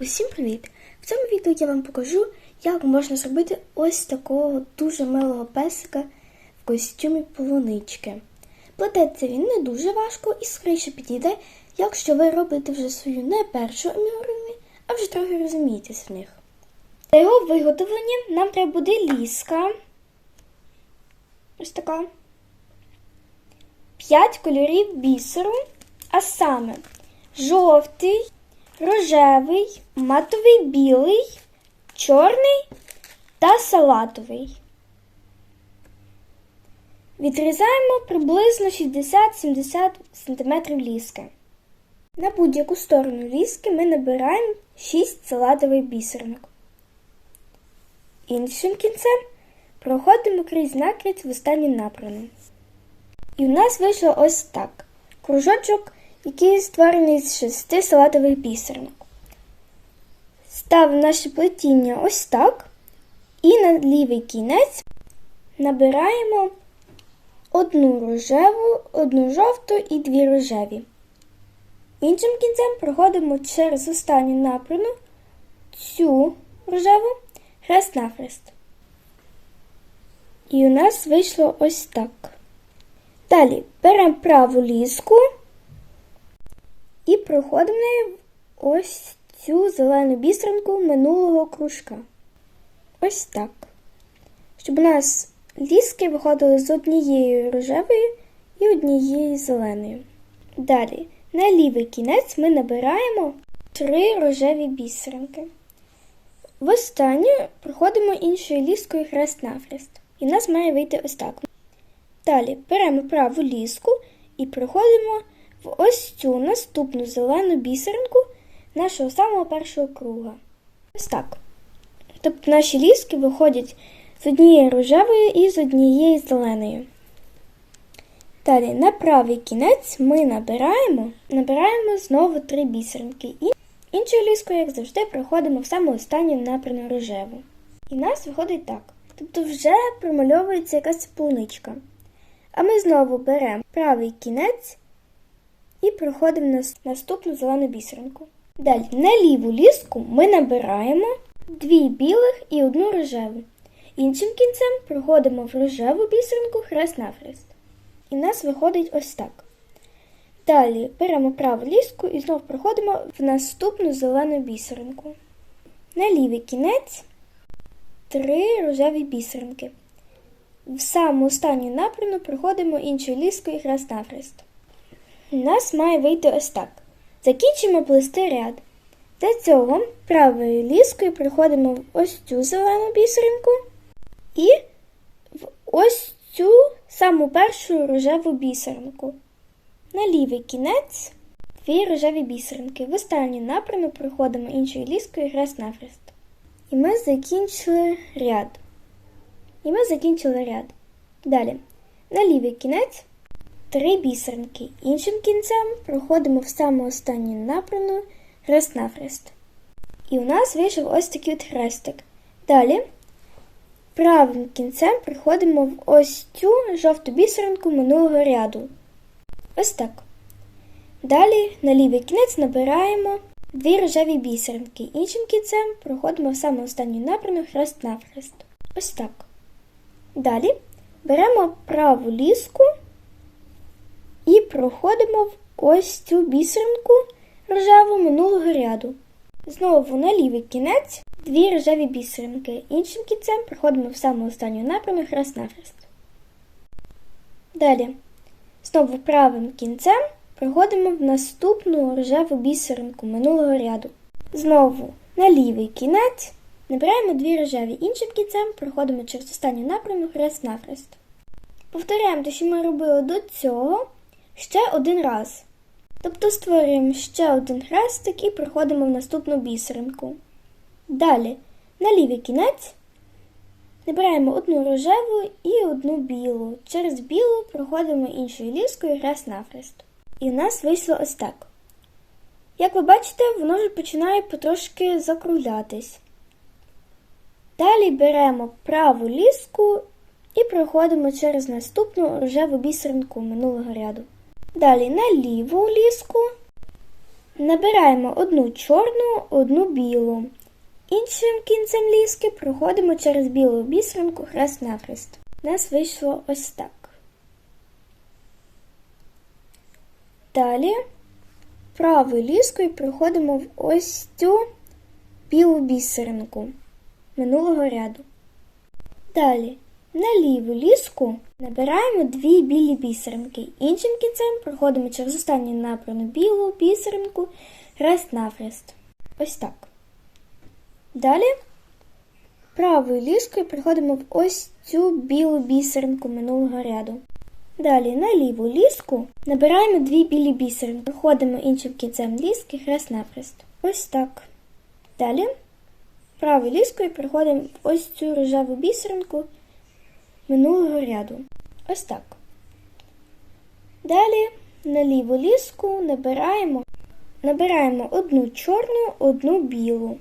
Усім привіт! В цьому відео я вам покажу, як можна зробити ось такого дуже милого песика в костюмі полунички. Плететься він не дуже важко і скоріше підійде, якщо ви робите вже свою не першу амігурумі, а вже трохи розумієтесь в них. Для його виготовлення нам треба буде ліска. Ось така. 5 кольорів бісеру, а саме жовтий, рожевий, матовий білий, чорний та салатовий. Відрізаємо приблизно 60-70 см ліски. На будь-яку сторону ліски ми набираємо 6 салатових бісеринок. Іншим кінцем проходимо крізь накрізь в останній напрямі. І в нас вийшло ось так. Кружочок, який створений з шести салатових бісеринок. Ставимо наше плетіння ось так. І на лівий кінець набираємо одну рожеву, одну жовту і дві рожеві. Іншим кінцем проходимо через останню напряму цю рожеву хрест навхрест. І у нас вийшло ось так. Далі беремо праву ліску і проходимо ось цю зелену бісеринку минулого кружка. Ось так. Щоб у нас ліски виходили з однією рожевою і однією зеленою. Далі, на лівий кінець ми набираємо три рожеві бісеринки. В останню проходимо іншою ліскою хрест навхрест. І в нас має вийти ось так. Далі беремо праву ліску і проходимо в ось цю наступну зелену бісеринку нашого самого першого круга. Ось так. Тобто наші ліски виходять з однієї рожевої і з однієї зеленої. Далі на правий кінець ми набираємо набираємо знову три бісеринки. І іншою ліскою, як завжди, проходимо в саму останню напряму рожеву. І нас виходить так. Тобто вже промальовується якась полуничка. А ми знову беремо правий кінець і проходимо на наступну зелену бісеринку. Далі на ліву ліску ми набираємо дві білих і одну рожеву. Іншим кінцем проходимо в рожеву бісеринку хрест навхрест. І в нас виходить ось так. Далі беремо праву ліску і знову проходимо в наступну зелену бісеринку. На лівий кінець три рожеві бісеринки. В саму останню напряму проходимо іншою ліскою хрест навхрест. У нас має вийти ось так. Закінчимо плести ряд. Для цього правою ліскою проходимо в ось цю зелену бісеринку і в ось цю саму першу рожеву бісеринку. На лівий кінець дві рожеві бісеринки. В останню напряму проходимо іншою ліскою хрест навхрест. І ми закінчили ряд. І ми закінчили ряд. Далі, на лівий кінець три бісеринки. Іншим кінцем проходимо в саму останню напряму хрест навхрест. І у нас вийшов ось такий от хрестик. Далі правим кінцем проходимо в ось цю жовту бісеринку минулого ряду. Ось так. Далі на лівий кінець набираємо дві рожеві бісеринки. Іншим кінцем проходимо в саму останню напряму хрест навхрест. Ось так. Далі беремо праву ліску і проходимо в ось цю бісеринку рожеву минулого ряду. Знову на лівий кінець дві рожеві бісеринки. Іншим кінцем проходимо в саму останню напряму хрест навхрест. Далі, знову правим кінцем проходимо в наступну рожеву бісеринку минулого ряду. Знову на лівий кінець набираємо дві рожеві. Іншим кінцем проходимо через останню напряму хрест навхрест. Повторяємо те, що ми робили до цього ще один раз. Тобто створюємо ще один хрестик і проходимо в наступну бісеринку. Далі, на лівий кінець набираємо одну рожеву і одну білу. Через білу проходимо іншою ліскою хрест навхрест. І у нас вийшло ось так. Як ви бачите, воно вже починає потрошки закруглятись. Далі беремо праву ліску і проходимо через наступну рожеву бісеринку минулого ряду. Далі на ліву ліску Набираємо одну чорну, одну білу. Іншим кінцем ліски проходимо через білу бісеринку хрест-навхрест. У нас вийшло ось так. Далі правою ліскою проходимо в ось цю білу бісеринку минулого ряду. Далі на ліву ліску набираємо дві білі бісеринки. Іншим кінцем проходимо через останню набрану білу бісеринку хрест навхрест. Ось так. Далі правою ліскою проходимо в ось цю білу бісеринку минулого ряду. Далі на ліву ліску набираємо дві білі бісеринки. Проходимо іншим кінцем ліски хрест навхрест. Ось так. Далі правою ліскою проходимо в ось цю рожеву бісеринку минулого ряду. Ось так. Далі на ліву ліску набираємо, набираємо одну чорну, одну білу.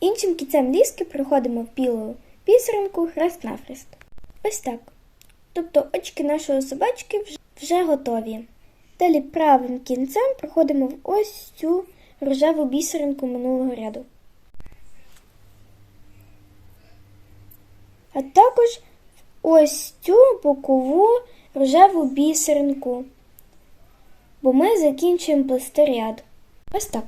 Іншим кінцем ліски проходимо білу бісеринку хрест-навхрест. Ось так. Тобто очки нашої собачки вже готові. Далі правим кінцем проходимо в ось цю рожеву бісеринку минулого ряду. А також ось цю бокову рожеву бісеринку, бо ми закінчуємо плести ряд. Ось так.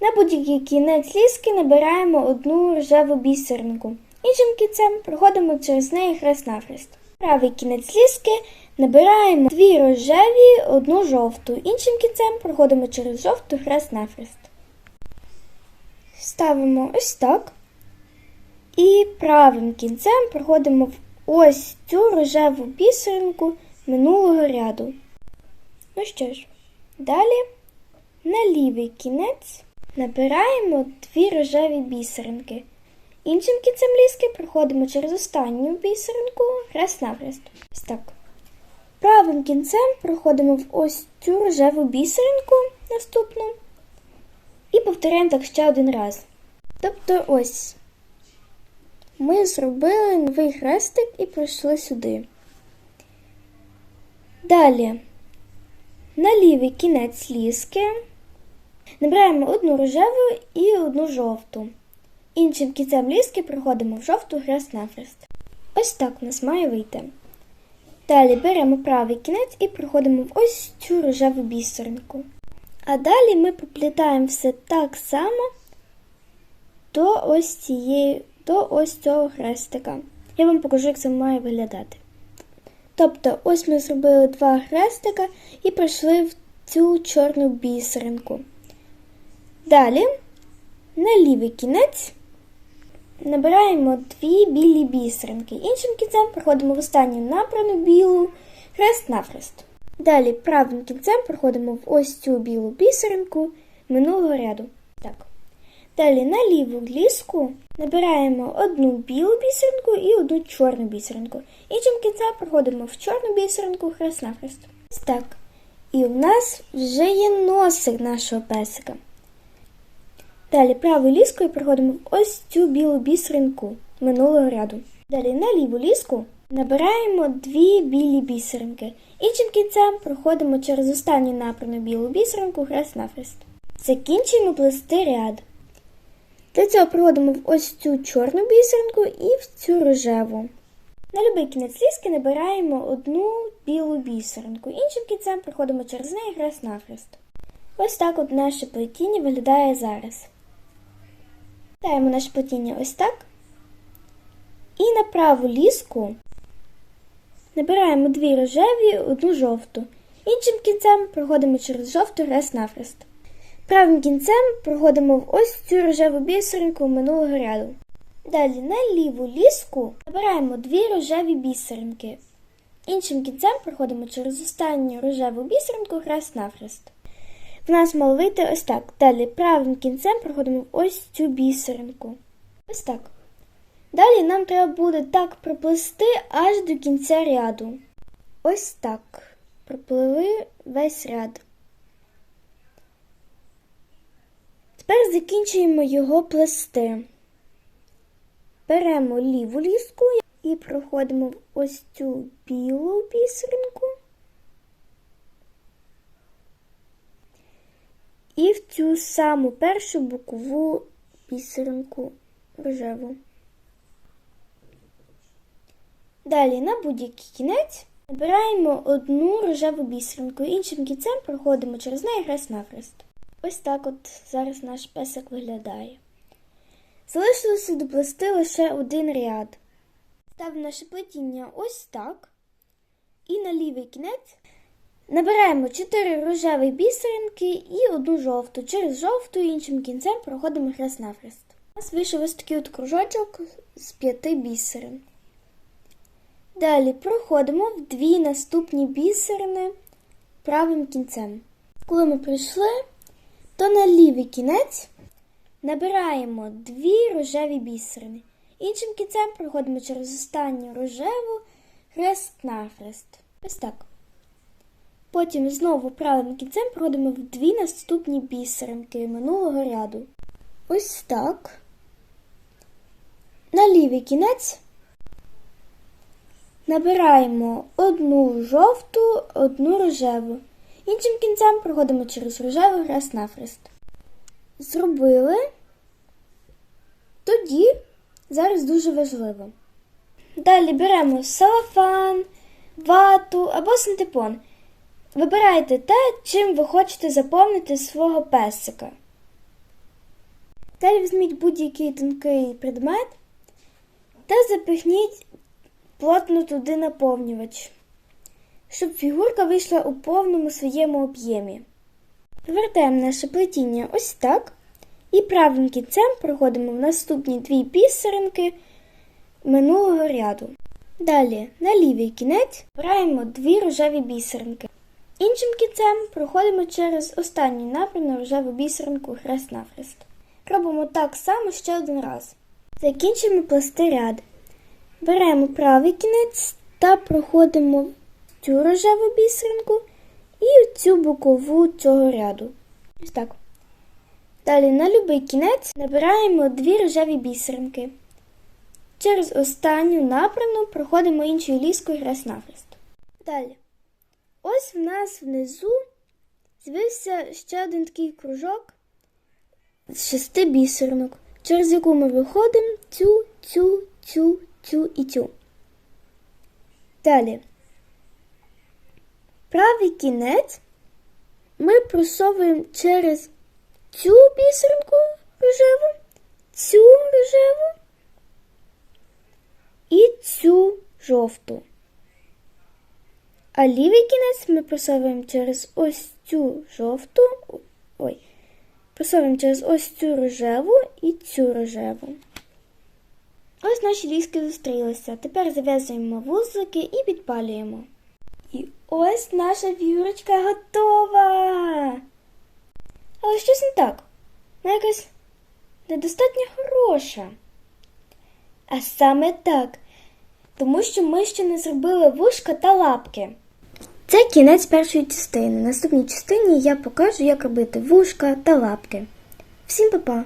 На будь-який кінець ліски набираємо одну рожеву бісеринку. Іншим кінцем проходимо через неї хрест-навхрест. Правий кінець ліски набираємо дві рожеві, одну жовту. Іншим кінцем проходимо через жовту хрест-навхрест. Ставимо ось так. І правим кінцем проходимо в ось цю рожеву бісеринку минулого ряду. Ну що ж, далі на лівий кінець набираємо дві рожеві бісеринки. Іншим кінцем ліски проходимо через останню бісеринку хрест навхрест. Ось так. Правим кінцем проходимо в ось цю рожеву бісеринку наступну. І повторяємо так ще один раз. Тобто ось ми зробили новий хрестик і пройшли сюди. Далі на лівий кінець ліски набираємо одну рожеву і одну жовту. Іншим кінцем ліски проходимо в жовту хрест-навхрест. Ось так у нас має вийти. Далі беремо правий кінець і проходимо в ось цю рожеву бісеринку. А далі ми поплітаємо все так само до ось цієї, до ось цього хрестика. Я вам покажу, як це має виглядати. Тобто, ось ми зробили два хрестика і пройшли в цю чорну бісеринку. Далі на лівий кінець набираємо дві білі бісеринки. Іншим кінцем проходимо в останню набрану білу хрест-навхрест. Далі правим кінцем проходимо в ось цю білу бісеринку минулого ряду. Так. Далі на ліву ліску набираємо одну білу бісеринку і одну чорну бісеринку. Іншим кінцем проходимо в чорну бісеринку хрест-навхрест. Так. І у нас вже є носик нашого песика. Далі правою ліскою проходимо в ось цю білу бісеринку минулого ряду. Далі на ліву ліску набираємо дві білі бісеринки. Іншим кінцем проходимо через останню напрану білу бісеринку хрест-навхрест. Закінчуємо плести ряд. Для цього проводимо в ось цю чорну бісеринку і в цю рожеву. На будь-який кінець ліски набираємо одну білу бісеринку. Іншим кінцем проходимо через неї хрест-навхрест. Ось так от наше плетіння виглядає зараз. Даємо наше плетіння ось так. І на праву ліску набираємо дві рожеві, одну жовту. Іншим кінцем проходимо через жовту хрест-навхрест. Правим кінцем проходимо в ось цю рожеву бісеринку минулого ряду. Далі на ліву ліску набираємо дві рожеві бісеринки. Іншим кінцем проходимо через останню рожеву бісеринку хрест-навхрест. В нас мало вийти ось так. Далі правим кінцем проходимо ось цю бісеринку. Ось так. Далі нам треба буде так проплести аж до кінця ряду. Ось так. Пропливи весь ряд. Тепер закінчуємо його плести. Беремо ліву ліску і проходимо в ось цю білу бісеринку. і в цю саму першу бокову бісеринку рожеву. Далі на будь-який кінець набираємо одну рожеву бісеринку, іншим кінцем проходимо через неї хрест-навхрест. Ось так от зараз наш песик виглядає. Залишилося доплести лише один ряд. Ставимо наше плетіння ось так. І на лівий кінець набираємо 4 рожеві бісеринки і одну жовту. Через жовту і іншим кінцем проходимо хрест-навхрест. У нас вийшов ось такий от кружочок з п'яти бісерин. Далі проходимо в дві наступні бісерини правим кінцем. Коли ми прийшли, то на лівий кінець набираємо дві рожеві бісерини. Іншим кінцем проходимо через останню рожеву хрест-навхрест. Ось так. Потім знову правим кінцем проходимо в дві наступні бісеринки минулого ряду. Ось так. На лівий кінець набираємо одну жовту, одну рожеву. Іншим кінцем проходимо через рожевий хрест-навхрест. Зробили. Тоді зараз дуже важливо. Далі беремо салафан, вату або синтепон. Вибирайте те, чим ви хочете заповнити свого песика. Далі візьміть будь-який тонкий предмет та запихніть плотно туди наповнювач, щоб фігурка вийшла у повному своєму об'ємі. Повертаємо наше плетіння ось так. І правим кінцем проходимо в наступні дві бісеринки минулого ряду. Далі на лівий кінець збираємо дві рожеві бісеринки. Іншим кінцем проходимо через останній напрям рожеву бісеринку хрест-навхрест. Робимо так само ще один раз. Закінчимо плести ряд. Беремо правий кінець та проходимо цю рожеву бісеринку і цю бокову цього ряду. Ось так. Далі на будь-який кінець набираємо дві рожеві бісеринки. Через останню напрямну проходимо іншою ліскою хрест-навхрест. Далі. Ось в нас внизу з'явився ще один такий кружок з шести бісеринок, через яку ми виходимо цю, цю, цю, цю і цю. Далі. Правий кінець ми просовуємо через цю бісеринку рожеву, цю рожеву і цю жовту. А лівий кінець ми просовуємо через ось цю жовту. Ой, просовуємо через ось цю рожеву і цю рожеву. Ось наші ліски зустрілися. Тепер зав'язуємо вузлики і підпалюємо. І ось наша вірочка готова. Але щось не так. Вона якась недостатньо хороша. А саме так, тому що ми ще не зробили вушка та лапки. Це кінець першої частини. Наступній частині я покажу, як робити вушка та лапки. Всім па-па!